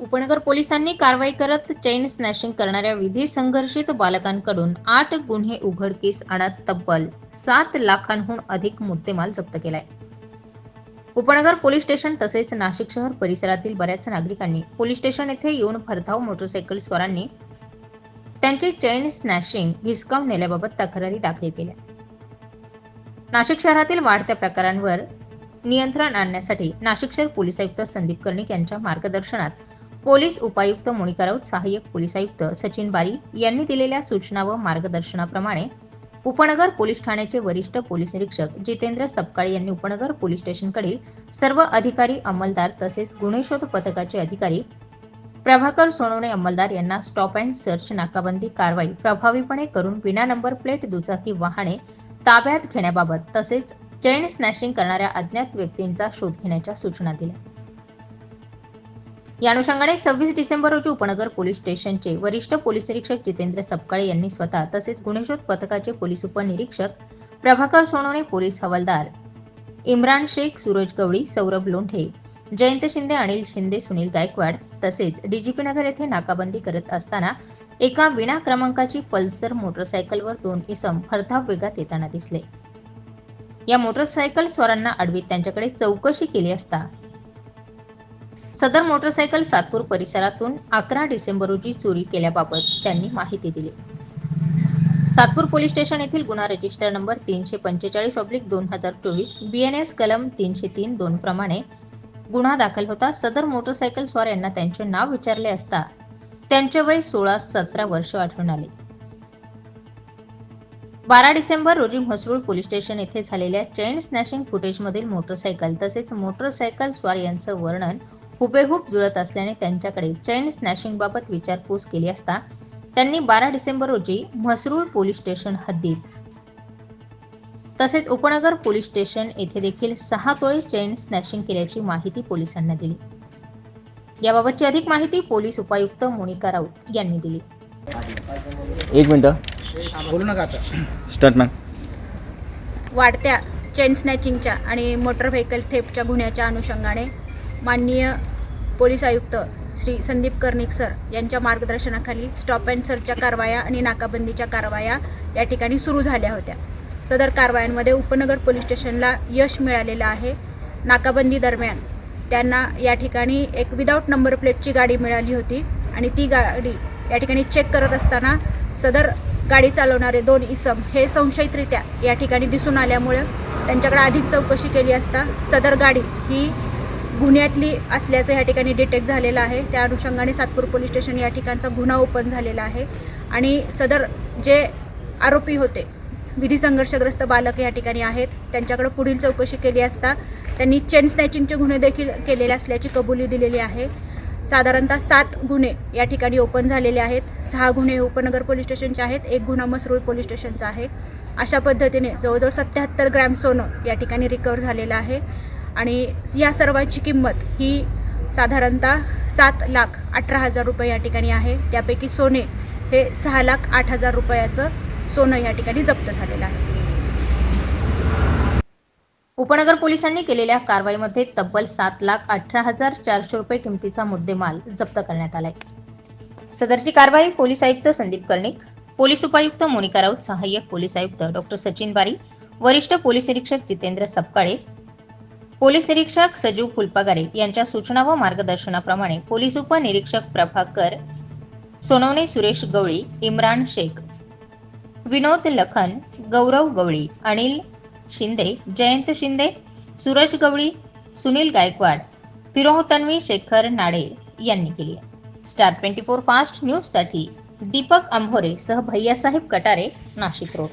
उपनगर पोलिसांनी कारवाई करत चेन स्नॅशिंग करणाऱ्या विधी संघर्षित बालकांकडून आठ गुन्हे उघडकीस आणत तब्बल सात लाखांहून अधिक मुद्देमाल जप्त केलाय. उपनगर पोलीस स्टेशन तसेच नाशिक शहर परिसरातील बऱ्याच नागरिकांनी पोलीस स्टेशन येथे येऊन भरधाव मोटरसायकल स्वारांनी त्यांचे चैन स्नॅशिंग हिसकावून नेल्याबाबत तक्रारी दाखल केल्या. नाशिक शहरातील वाढत्या प्रकारांवर नियंत्रण आणण्यासाठी नाशिक शहर पोलीस आयुक्त संदीप कर्णिक यांच्या मार्गदर्शनात पोलीस उपायुक्त मोनिका राऊत सहाय्यक पोलीस आयुक्त सचिन बारी यांनी दिलेल्या सूचना व मार्गदर्शनाप्रमाणे उपनगर पोलीस ठाण्याचे वरिष्ठ पोलीस निरीक्षक जितेंद्र सपकाळे यांनी उपनगर पोलीस स्टेशनकडील सर्व अधिकारी अंमलदार तसेच गुन्हे शोध पथकाचे अधिकारी प्रभाकर सोनवणे अंमलदार यांना स्टॉप अँड सर्च नाकाबंदी कारवाई प्रभावीपणे करून विना नंबर प्लेट दुचाकी वाहने ताब्यात घेण्याबाबत तसेच चैन स्नॅशिंग करणाऱ्या अज्ञात व्यक्तींचा शोध घेण्याच्या सूचना दिल्या. या अनुषंगाने सव्वीस डिसेंबर रोजी उपनगर पोलीस स्टेशनचे वरिष्ठ पोलीस निरीक्षक जितेंद्र सपकाळे यांनी स्वतः तसेच गुन्हेशोध पथकाचे पोलीस उपनिरीक्षक प्रभाकर सोनवणे पोलीस हवालदार इम्रान शेख सूरज गवळी सौरभ लोंढे जयंत शिंदे अनिल शिंदे सुनील गायकवाड तसेच डीजीपी नगर येथे नाकाबंदी करत असताना एका विना क्रमांकाची पल्सर मोटरसायकलवर दोन इसम भरधाव वेगात येताना दिसले. या मोटरसायकल स्वारांना अडवीत त्यांच्याकडे चौकशी केली असता सदर मोटरसायकल सातपूर परिसरातून अकरा डिसेंबर रोजी चोरी केल्याबाबत त्यांनी माहिती दिली. सातपूर पोलीस स्टेशन येथील गुन्हा रजिस्टर नंबर तीनशे पंचेचाळीस ऑब्लिक दोन हजार चोवीस बी एन एस कलम तीनशे तीन दोन प्रमाणे गुन्हा दाखल होता. सदर मोटरसायकल स्वार यांना त्यांचे नाव विचारले असता त्यांचे वय सोळा सतरा वर्ष आढळून आले. बारा डिसेंबर रोजी म्हसरूळ पोलीस स्टेशन येथे झालेल्या चेन स्नॅशिंग फुटेजमधील मोटरसायकल तसेच मोटरसायकल स्वार यांचं वर्णन हुबेहूब जुळत असल्याने त्यांच्याकडे चेन स्नॅशिंग बाबत विचारपूस केली असता त्यांनी बारा डिसेंबर रोजी म्हसरूळ पोलीस स्टेशन हद्दीत तसेच उपनगर पोलीस स्टेशन येथे देखील सहा तोळे चेन स्नॅशिंग केल्याची माहिती पोलिसांना दिली. याबाबतची अधिक माहिती पोलीस उपायुक्त मोनिका राऊत यांनी दिली. एक मिनटं. बोलू नका आता. वाढत्या चेन स्नॅचिंगच्या आणि मोटर व्हेकल थेफ्टच्या गुन्ह्याच्या अनुषंगाने माननीय पोलीस आयुक्त श्री संदीप कर्णिक सर यांच्या मार्गदर्शनाखाली स्टॉप अँड सर्चच्या कारवाया आणि नाकाबंदीच्या कारवाया या ठिकाणी सुरू झाल्या होत्या. सदर कारवायांमध्ये उपनगर पोलीस स्टेशनला यश मिळालेलं आहे. नाकाबंदी दरम्यान त्यांना या ठिकाणी एक विदाऊट नंबर प्लेटची गाडी मिळाली होती आणि ती गाडी या ठिकाणी चेक करत असताना सदर गाडी चालवणारे दोन इसम हे संशयितरित्या या ठिकाणी दिसून आल्यामुळे त्यांच्याकडे अधिक चौकशी केली असता सदर गाडी ही गुन्ह्यातली असल्याचं या ठिकाणी डिटेक्ट झालेलं आहे. त्या अनुषंगाने सातपूर पोलीस स्टेशन या ठिकाणचा गुन्हा ओपन झालेला आहे. आणि सदर जे आरोपी होते विधी संघर्षग्रस्त बालक या ठिकाणी आहेत. त्यांच्याकडे पुढील चौकशी केली असता त्यांनी चेन स्नॅचिंगचे गुन्हे देखील केलेले असल्याची कबुली दिलेली आहे. साधारणतः सात गुन्हे या ठिकाणी ओपन झालेले आहेत. सहा गुन्हे उपनगर पोलीस स्टेशनचे आहेत. एक गुन्हा मसरूळ पोलीस स्टेशनचा आहे. अशा पद्धतीने जवळजवळ सत्याहत्तर ग्रॅम सोनं या ठिकाणी रिकवर झालेलं आहे. आणि या सर्वांची किंमत ही साधारणतः सात लाख अठरा हजार रुपये या ठिकाणी आहे. त्यापैकी सोने हे सहा लाख आठ हजार रुपयाचं सोनं या ठिकाणी जप्त झालेलं आहे. उपनगर पोलिसांनी केलेल्या कारवाईमध्ये तब्बल सात लाख अठरा हजार चारशे रुपये किमतीचा मुद्देमाल जप्त करण्यात आलाय. सदरची कारवाई पोलीस आयुक्त संदीप कर्णिक पोलीस उपायुक्त मोनिका राऊत सहाय्यक पोलीस आयुक्त डॉक्टर सचिन बारी वरिष्ठ पोलीस निरीक्षक जितेंद्र सपकाळे पोलीस निरीक्षक सजीव फुलपगारे यांच्या सूचना व मार्गदर्शनाप्रमाणे पोलीस उपनिरीक्षक प्रभाकर सोनवणे सुरेश गवळी इम्रान शेख विनोद लखन गौरव गवळी अनिल शिंदे जयंत शिंदे सूरज गवळी सुनील गायकवाड फिरोह तन्वी शेखर नाडे यांनी केली स्टार ट्वेंटी फोर फास्ट न्यूजसाठी दीपक आंभोरे सह भैयासाहेब कटारे नाशिक रोड.